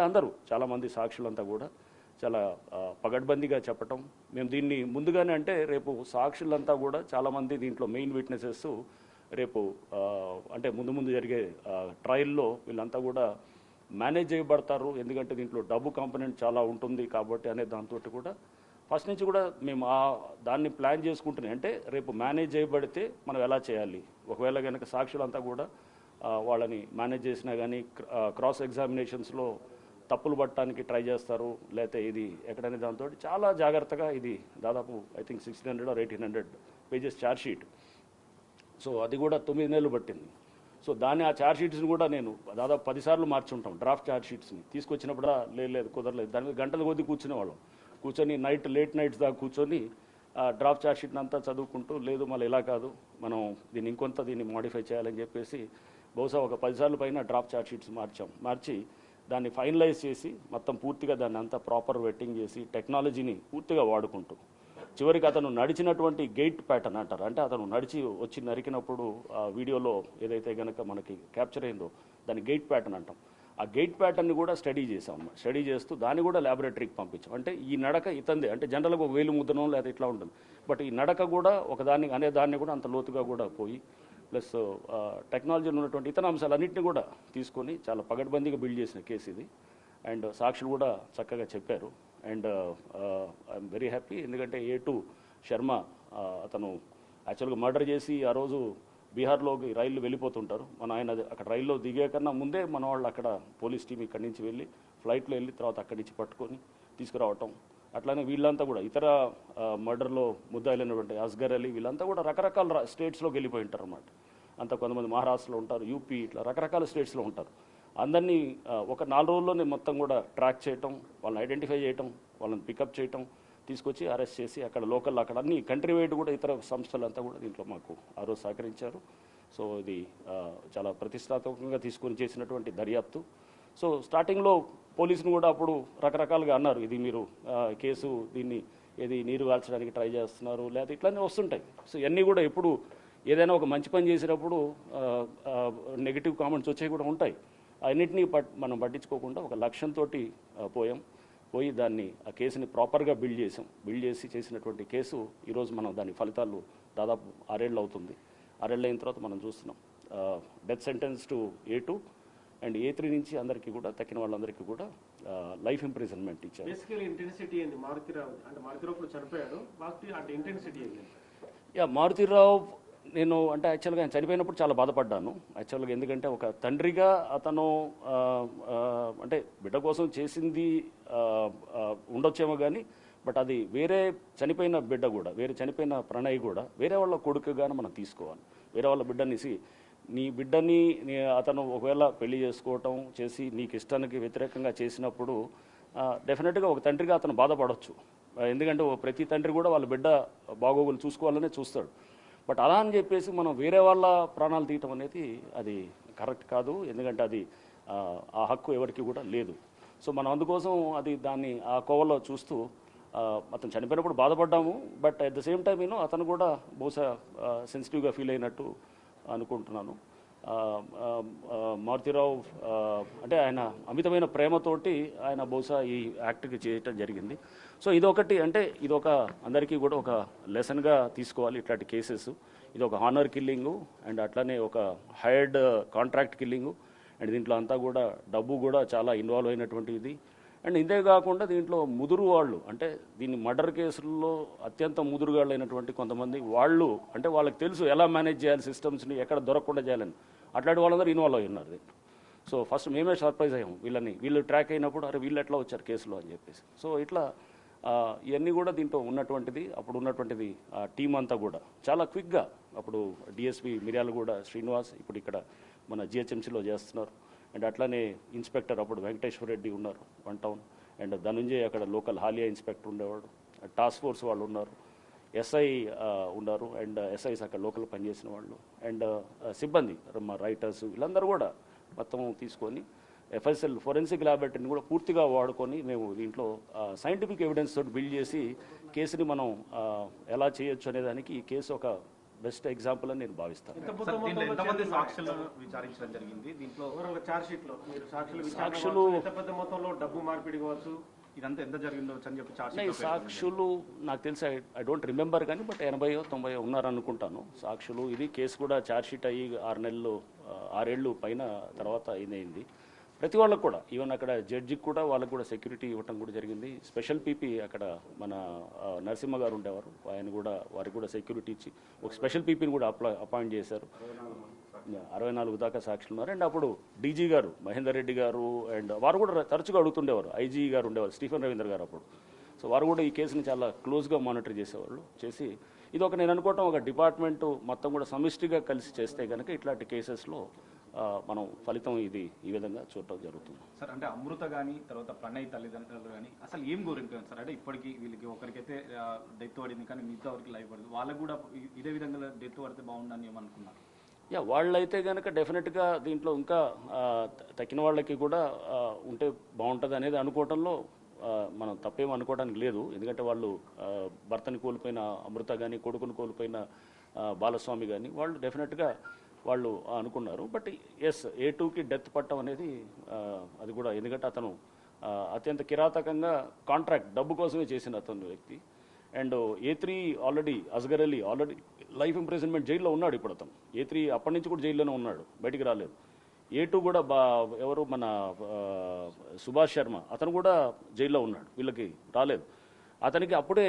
అందరూ చాలామంది సాక్షులంతా కూడా చాలా పగడ్బందీగా చెప్పటం. మేము దీన్ని ముందుగానే అంటే రేపు సాక్షులంతా కూడా చాలామంది దీంట్లో మెయిన్ విట్నెసెస్ రేపు అంటే ముందు ముందు జరిగే ట్రయల్లో వీళ్ళంతా కూడా మేనేజ్ చేయబడతారు. ఎందుకంటే దీంట్లో డబ్బు కాంపనెంట్ చాలా ఉంటుంది కాబట్టి అనే దాంతో కూడా ఫస్ట్ నుంచి కూడా మేము ఆ దాన్ని ప్లాన్ చేసుకుంటున్నాయి అంటే రేపు మేనేజ్ చేయబడితే మనం ఎలా చేయాలి? ఒకవేళ కనుక సాక్షులంతా కూడా వాళ్ళని మేనేజ్ చేసినా కానీ క్రాస్ ఎగ్జామినేషన్స్లో తప్పులు పట్టడానికి ట్రై చేస్తారు లేకపోతే ఇది ఎక్కడైనా దాంతో చాలా జాగ్రత్తగా ఇది దాదాపు I think sixteen hundred or eighteen hundred pages charge sheet so అది కూడా తొమ్మిది నెలలు పట్టింది. సో దాన్ని ఆ ఛార్జ్ షీట్స్ని కూడా నేను దాదాపు పదిసార్లు మార్చుంటాం డ్రాఫ్ట్ ఛార్జ్ షీట్స్ని తీసుకొచ్చినప్పుడు లేదు కుదరలేదు. దాని మీద గంటల కొద్దీ కూర్చునే వాళ్ళం కూర్చొని నైట్ లేట్ నైట్స్ దాకా కూర్చొని ఆ డ్రాఫ్ట్ ఛార్జ్ షీట్ని అంతా చదువుకుంటూ లేదు మళ్ళీ ఇలా కాదు మనం దీన్ని ఇంకొంత దీన్ని మాడిఫై చేయాలని చెప్పేసి బహుశా ఒక పదిసార్లు పైన డ్రాఫ్ట్ ఛార్జ్ షీట్స్ మార్చాం. మార్చి దాన్ని ఫైనలైజ్ చేసి మొత్తం పూర్తిగా దాన్ని అంతా ప్రాపర్ వెట్టింగ్ చేసి టెక్నాలజీని పూర్తిగా వాడుకుంటూ చివరికి అతను నడిచినటువంటి గేట్ ప్యాటర్న్ అంటారు. అంటే అతను నడిచి వచ్చి నరికినప్పుడు ఆ వీడియోలో ఏదైతే గనక మనకి క్యాప్చర్ అయిందో దాన్ని గేట్ ప్యాటర్న్ అంటాం. ఆ గేట్ ప్యాటర్న్ని కూడా స్టడీ చేసాం స్టడీ చేస్తూ దాన్ని కూడా ల్యాబొరేటరీకి పంపించాం. అంటే ఈ నడక ఇతందే. అంటే జనరల్గా ఒక వేలు ముద్దనం లేదా ఇట్లా ఉంటుంది. బట్ ఈ నడక కూడా ఒకదాన్ని అనే దాన్ని కూడా అంత లోతుగా కూడా పోయి ప్లస్ టెక్నాలజీలో ఉన్నటువంటి ఇతర అంశాలన్నింటినీ కూడా తీసుకొని చాలా పగడ్బందీగా బిల్డ్ చేసిన కేసు ఇది. అండ్ సాక్షులు కూడా చక్కగా చెప్పారు. అండ్ ఐఎమ్ వెరీ హ్యాపీ ఎందుకంటే ఏ టూ శర్మ అతను యాక్చువల్గా మర్డర్ చేసి ఆ రోజు బీహార్లోకి రైళ్ళు వెళ్ళిపోతుంటారు. మన ఆయన అది అక్కడ రైల్లో దిగే కన్నా ముందే మన వాళ్ళు అక్కడ పోలీస్ టీం ఇక్కడి నుంచి వెళ్ళి ఫ్లైట్లో వెళ్ళి తర్వాత అక్కడి నుంచి పట్టుకొని తీసుకురావటం అట్లానే వీళ్ళంతా కూడా ఇతర మర్డర్లో ముద్దాయిలైనటువంటి అస్గర్ అలీ వీళ్ళంతా కూడా రకరకాల స్టేట్స్లోకి వెళ్ళిపోయి ఉంటారు అన్నమాట అంత కొంతమంది మహారాష్ట్రలో ఉంటారు యూపీ ఇట్లా రకరకాల స్టేట్స్లో ఉంటారు. అందరినీ ఒక నాలుగు రోజుల్లోనే మొత్తం కూడా ట్రాక్ చేయటం వాళ్ళని ఐడెంటిఫై చేయటం వాళ్ళని పికప్ చేయటం తీసుకొచ్చి అరెస్ట్ చేసి అక్కడ లోకల్ అక్కడ అన్ని కంట్రీ వైడ్ కూడా ఇతర సంస్థలంతా కూడా దీంట్లో మాకు ఆ రోజు సహకరించారు. సో ఇది చాలా ప్రతిష్టాత్మకంగా తీసుకొని చేసినటువంటి దర్యాప్తు. సో స్టార్టింగ్లో పోలీసును కూడా అప్పుడు రకరకాలుగా అన్నారు ఇది మీరు కేసు దీన్ని ఏది నీరు కాల్చడానికి ట్రై చేస్తున్నారు లేదా ఇట్లానే వస్తుంటాయి. సో ఇవన్నీ కూడా ఎప్పుడు ఏదైనా ఒక మంచి పని చేసినప్పుడు నెగిటివ్ కామెంట్స్ వచ్చేవి కూడా ఉంటాయి. అన్నింటినీ పట్ మనం పట్టించుకోకుండా ఒక లక్ష్యంతో పోయాం. పోయి దాన్ని ఆ కేసుని ప్రాపర్గా బిల్డ్ చేసాం. బిల్డ్ చేసి చేసినటువంటి కేసు ఈరోజు మనం దాని ఫలితాలు దాదాపు ఆరేళ్ళు అవుతుంది. ఆరేళ్ళు అయిన తర్వాత మనం చూస్తున్నాం. Death sentence to A two and A three నుంచి అందరికీ కూడా తక్కిన వాళ్ళందరికీ కూడా లైఫ్ ఇంప్రిజన్మెంట్ ఇచ్చారు. బేసికలీ ఇంటెన్సిటీ ఏంది? మారుతిరావు అంటే మారుతిరావు ఇప్పుడు చనిపోయాడు. మారుతి అంటే ఇంటెన్సిటీ ఏంది? యా మారుతిరావు నేను అంటే యాక్చువల్గా ఆయన చనిపోయినప్పుడు చాలా బాధపడ్డాను. యాక్చువల్గా ఎందుకంటే ఒక తండ్రిగా అతను అంటే బిడ్డ కోసం చేసింది ఉండొచ్చేమో కానీ బట్ అది వేరే చనిపోయిన బిడ్డ కూడా వేరే చనిపోయిన ప్రణయ్ కూడా వేరే వాళ్ళ కొడుకుగానే మనం తీసుకోవాలి. వేరే వాళ్ళ బిడ్డని సి నీ బిడ్డని నీ అతను ఒకవేళ పెళ్ళి చేసుకోవటం చేసి నీకు ఇష్టానికి వ్యతిరేకంగా చేసినప్పుడు డెఫినెట్గా ఒక తండ్రిగా అతను బాధపడవచ్చు ఎందుకంటే ప్రతి తండ్రి కూడా వాళ్ళ బిడ్డ బాగోగులు చూసుకోవాలనే చూస్తాడు. బట్ అలా అని చెప్పేసి మనం వేరే వాళ్ళ ప్రాణాలు తీయటం అనేది అది కరెక్ట్ కాదు. ఎందుకంటే అది ఆ, హక్కు ఎవరికి కూడా లేదు. సో మనం అందుకోసం అది దాన్ని ఆ కోవలో చూస్తూ అతను చనిపోయినప్పుడు బాధపడ్డాము. But at the same time నేను అతను కూడా బహుశా సెన్సిటివ్గా ఫీల్ అయినట్టు అనుకుంటున్నాను. మారుతిరావు అంటే ఆయన అమితమైన ప్రేమతోటి ఆయన బహుశా ఈ యాక్ట్కి చేయటం జరిగింది. సో ఇదొకటి అంటే ఇదొక అందరికీ కూడా ఒక లెసన్గా తీసుకోవాలి ఇట్లాంటి కేసెస్. ఇది ఒక హానర్ కిల్లింగు అండ్ అట్లానే ఒక హైర్డ్ కాంట్రాక్ట్ కిల్లింగు. అండ్ దీంట్లో అంతా కూడా డబ్బు కూడా చాలా ఇన్వాల్వ్ అయినటువంటిది. అండ్ ఇదే కాకుండా దీంట్లో ముదురు వాళ్ళు అంటే దీన్ని మర్డర్ కేసుల్లో అత్యంత ముదురుగాళ్ళు అయినటువంటి కొంతమంది వాళ్ళు అంటే వాళ్ళకి తెలుసు ఎలా మేనేజ్ చేయాలి సిస్టమ్స్ని ఎక్కడ దొరకకుండా చేయాలని. అట్లాంటి వాళ్ళందరూ ఇన్వాల్వ్ అయి ఉన్నారు. సో ఫస్ట్ మేమే సర్ప్రైజ్ అయ్యాము వీళ్ళని. వీళ్ళు ట్రాక్ అయినప్పుడు అరే వీళ్ళు ఎట్లా వచ్చారు కేసులో? అని చెప్పేసి. సో ఇట్లా ఇవన్నీ కూడా దీంట్లో ఉన్నటువంటిది అప్పుడు ఉన్నటువంటిది టీం అంతా కూడా. చాలా క్విక్గా అప్పుడు డిఎస్పి మిర్యాలగూడ శ్రీనివాస్ ఇప్పుడు ఇక్కడ మన జిహెచ్ఎంసీలో చేస్తున్నారు. అండ్ అట్లానే ఇన్స్పెక్టర్ అప్పుడు వెంకటేశ్వర రెడ్డి ఉన్నారు వన్ టౌన్. అండ్ ధనుంజయ్ అక్కడ లోకల్ హాలియా ఇన్స్పెక్టర్ ఉండేవాడు. టాస్క్ ఫోర్స్ వాళ్ళు ఉన్నారు. ఎస్ఐ ఉన్నారు. అండ్ ఎస్ఐస్ అక్కడ లోకల్ పనిచేసిన వాళ్ళు. అండ్ సిబ్బంది మా రైటర్స్ వీళ్ళందరూ కూడా మొత్తం తీసుకొని ఎఫ్ఎస్ఎల్ ఫోరెన్సిక్ ల్యాబొరేటరీని కూడా పూర్తిగా వాడుకొని మేము దీంట్లో సైంటిఫిక్ ఎవిడెన్స్ తోటి బిల్డ్ చేసి కేసుని మనం ఎలా చేయొచ్చు అనే దానికి ఈ కేసు ఒక బెస్ట్ ఎగ్జాంపుల్ అని నేను భావిస్తాను. సాక్షులు విచారణ సాక్షులు- కావచ్చు, ఎంత పెద్ద మొత్తంలో డబ్బు మార్పిడి కావచ్చు ఇదంతా ఎంత జరిగిందో అని చెప్పి సాక్షులు నాకు తెలిసి ఐ డోంట్ రిమెంబర్ కానీ బట్ ఎనభై తొంభై ఉన్నారనుకుంటాను. సాక్షులు ఇది కేసు కూడా ఛార్జ్ షీట్ అయ్యి ఆరు నెలలు ఆరేళ్ళు పైన తర్వాత ఇదైంది ప్రతి వాళ్ళకు కూడా. ఈవెన్ అక్కడ జడ్జికి కూడా వాళ్ళకు కూడా సెక్యూరిటీ ఇవ్వటం కూడా జరిగింది. స్పెషల్ పీపీ అక్కడ మన నరసింహ గారు ఉండేవారు. ఆయన కూడా వారికి కూడా సెక్యూరిటీ ఇచ్చి ఒక స్పెషల్ పీపీని కూడా అప్లా అపాయింట్ చేశారు. అరవై నాలుగు దాకా సాక్షులు ఉన్నారు. అండ్ అప్పుడు డీజీ గారు మహేందర్ రెడ్డి గారు అండ్ వారు కూడా తరచుగా అడుగుతుండేవారు. ఐజీ గారు ఉండేవారు. స్టీఫెన్ రవీంద్ర గారు అప్పుడు. సో వారు కూడా ఈ కేసుని చాలా క్లోజ్గా మానిటర్ చేసేవాళ్ళు చేసి ఇది ఒక నేను అనుకోవటం ఒక డిపార్ట్మెంట్ మొత్తం కూడా సమిష్టిగా కలిసి చేస్తే కనుక ఇట్లాంటి కేసెస్లో మనం ఫలితం ఇది ఈ విధంగా చూడటం జరుగుతుంది. సార్ అంటే అమృత కానీ తర్వాత ప్రణయ్ తల్లిదండ్రులు కానీ అసలు ఏం కోరుకుంటారు సార్ అంటే ఇప్పటికి వీళ్ళకి ఒకరికైతే డెత్ పడింది కానీ మిగతా వరకు లైఫ్ పడింది. వాళ్ళకు కూడా ఇదే విధంగా డెత్ పడితే బాగుండని ఏమనుకున్నారు యా వాళ్ళైతే కనుక డెఫినెట్గా దీంట్లో ఇంకా తక్కిన వాళ్ళకి కూడా ఉంటే బాగుంటుంది అనేది అనుకోవటంలో మనం తప్పేం అనుకోవడానికి లేదు. ఎందుకంటే వాళ్ళు భర్తని కోల్పోయిన అమృత కానీ కొడుకుని కోల్పోయిన బాలస్వామి కానీ వాళ్ళు డెఫినెట్గా వాళ్ళు అనుకున్నారు. బట్ ఎస్ ఏ టూకి డెత్ పట్టడం అనేది అది కూడా ఎందుకంటే అతను అత్యంత కిరాతకంగా కాంట్రాక్ట్ డబ్బు కోసమే చేసిన అతను వ్యక్తి. And A three already Asghar Ali already life imprisonment జైల్లో ఉన్నాడు ఇప్పుడు అతను. ఏ త్రీ అప్పటి నుంచి కూడా జైల్లోనే ఉన్నాడు బయటికి రాలేదు. ఏ టూ కూడా బా ఎవరు మన సుభాష్ శర్మ అతను కూడా జైల్లో ఉన్నాడు వీళ్ళకి రాలేదు. అతనికి అప్పుడే